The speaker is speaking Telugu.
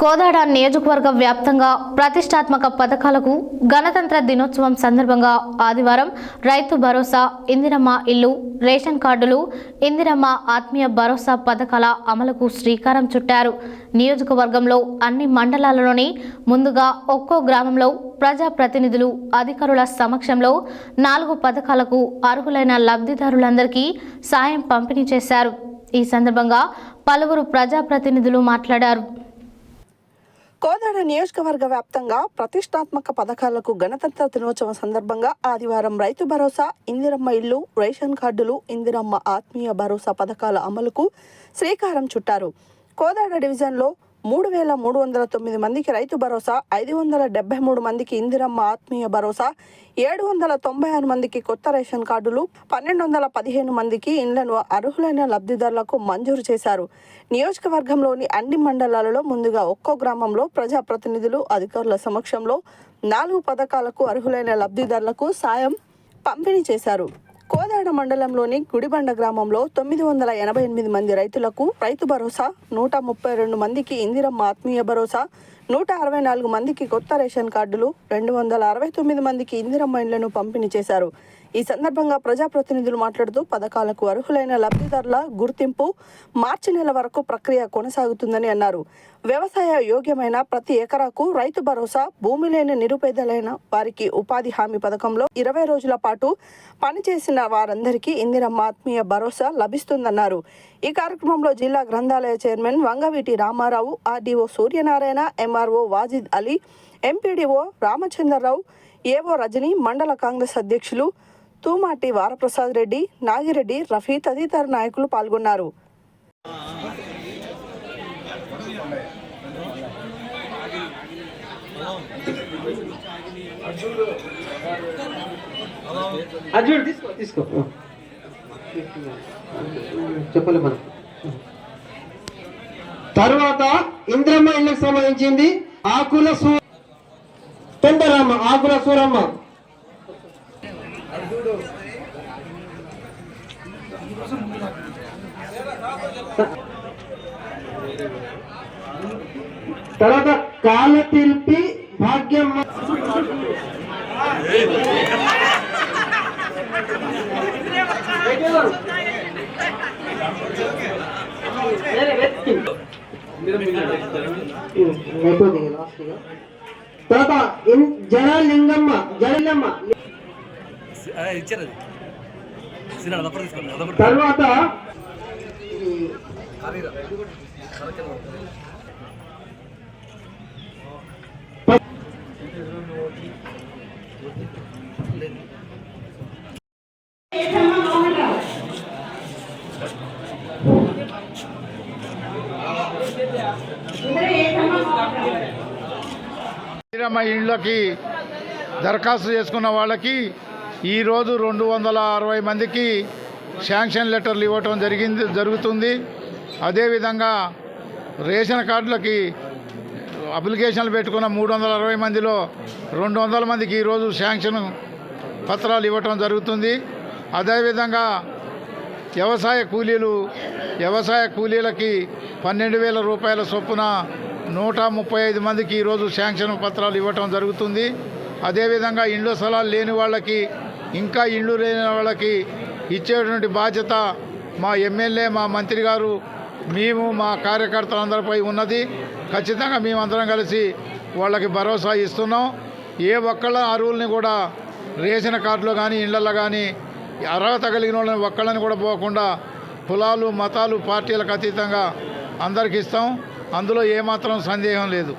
కోదాడ నియోజకవర్గ వ్యాప్తంగా ప్రతిష్టాత్మక పథకాలకు గణతంత్ర దినోత్సవం సందర్భంగా ఆదివారం రైతు భరోసా ఇందిరమ్మ ఇల్లు రేషన్ కార్డులు ఇందిరమ్మ ఆత్మీయ భరోసా పథకాల అమలుకు శ్రీకారం చుట్టారు. నియోజకవర్గంలో అన్ని మండలాలలోని ముందుగా ఒక్కో గ్రామంలో ప్రజాప్రతినిధులు అధికారుల సమక్షంలో నాలుగు పథకాలకు అర్హులైన లబ్ధిదారులందరికీ సాయం పంపిణీ చేశారు. ఈ సందర్భంగా పలువురు ప్రజాప్రతినిధులు మాట్లాడారు. కోదాడ నియోజకవర్గ వ్యాప్తంగా ప్రతిష్టాత్మక పథకాలకు గణతంత్ర దినోత్సవం సందర్భంగా ఆదివారం రైతు భరోసా ఇందిరమ్మ ఇల్లు రేషన్ కార్డులు ఇందిరమ్మ ఆత్మీయ భరోసా పథకాల అమలుకు శ్రీకారం చుట్టారు. కోదాడ డివిజన్లో మూడు వేల మూడు వందల తొమ్మిది మందికి రైతు భరోసా ఐదు వందల డెబ్బై మూడు మందికి ఇందిరమ్మ ఆత్మీయ భరోసా ఏడు వందల తొంభై ఆరు మందికి కొత్త రేషన్ కార్డులు పన్నెండు వందల పదిహేను మందికి ఇండ్లను అర్హులైన లబ్ధిదారులకు మంజూరు చేశారు. నియోజకవర్గంలోని అన్ని మండలాలలో ముందుగా ఒక్కో గ్రామంలో ప్రజాప్రతినిధులు అధికారుల సమక్షంలో నాలుగు పథకాలకు అర్హులైన లబ్ధిదారులకు సాయం పంపిణీ చేశారు. నారాయణ మండలంలోని గుడిబండ గ్రామంలో తొమ్మిది వందల ఎనభై ఎనిమిది మంది రైతులకు రైతు భరోసా నూట ముప్పై రెండు మందికి ఇందిరమ్మ ఆత్మీయ భరోసా నూట అరవై నాలుగు మందికి కొత్త రేషన్ కార్డులు రెండు వందల అరవై తొమ్మిది మందికి ఇందిరమ్మ ఇండ్లను పంపిణీ చేశారు. ఈ సందర్భంగా ప్రజాప్రతినిధులు మాట్లాడుతూ పథకాలకు అర్హులైన లబ్ధిదారుల గుర్తింపు మార్చి నెల వరకు ప్రక్రియ కొనసాగుతుందని అన్నారు. వ్యవసాయ యోగ్యమైన ప్రతి ఎకరాకు రైతు భరోసా భూమి లేని నిరుపేదలైన వారికి ఉపాధి హామీ పథకంలో ఇరవై రోజుల పాటు పనిచేసిన వారందరికీ ఇందిరమ్మ ఆత్మీయ భరోసా లభిస్తుందన్నారు. ఈ కార్యక్రమంలో జిల్లా గ్రంథాలయ chairman Vangaveeti Ramarao RDO Suryanarayana MRO Wajid Ali MPDO Ramachandrarao AO Rajani మండల కాంగ్రెస్ అధ్యక్షులు తూమాటి వారప్రసాద్ రెడ్డి నాగిరెడ్డి రఫీ తదితర నాయకులు పాల్గొన్నారు. తీసుకో తీసుకో. చెప్పలే మనం. తర్వాత ఇంద్రమ్మ ఇళ్ళకి సంబంధించింది ఆకుల సూ తొందరమ్మ ఆకుల సూరమ్మ. తర్వాత కాల తిరిపి భాగ్యమ్మ అయిపోయింది ఇక లాస్ట్ ఇక. తర్వాత జనలింగమ్మ జనలింగమ్మ తర్వాత ఇందిరమ్మ ఇండ్లకి దరఖాస్తు చేసుకున్న వాళ్ళకి ఈరోజు రెండు వందల అరవై మందికి శాంక్షన్ లెటర్లు ఇవ్వటం జరిగింది జరుగుతుంది. అదేవిధంగా రేషన్ కార్డులకి అప్లికేషన్లు పెట్టుకున్న మూడు వందల అరవై మందిలో రెండు వందల మందికి ఈరోజు శాంక్షన్ పత్రాలు ఇవ్వటం జరుగుతుంది. అదేవిధంగా వ్యవసాయ కూలీలు వ్యవసాయ కూలీలకి పన్నెండు వేల రూపాయల చొప్పున నూట ముప్పై ఐదు మందికి ఈరోజు శాంక్షన్ పత్రాలు ఇవ్వటం జరుగుతుంది. అదేవిధంగా ఇండ్ల స్థలాలు లేని వాళ్ళకి ఇంకా ఇండ్లు లేని వాళ్ళకి ఇచ్చేటువంటి బాధ్యత మా ఎమ్మెల్యే మా మంత్రి గారు మేము మా కార్యకర్తలందరిపై ఉన్నది. ఖచ్చితంగా మేమందరం కలిసి వాళ్ళకి భరోసా ఇస్తున్నాం. ఏ ఒక్కళ్ళ అరువుల్ని కూడా రేషన్ కార్డులో కానీ ఇళ్ళలో కానీ అర్హత కలిగిన వాళ్ళని ఒక్కళ్ళని కూడా పోకుండా కులాలు మతాలు పార్టీలకు అతీతంగా అందరికి ఇస్తాం. అందులో ఏమాత్రం సందేహం లేదు.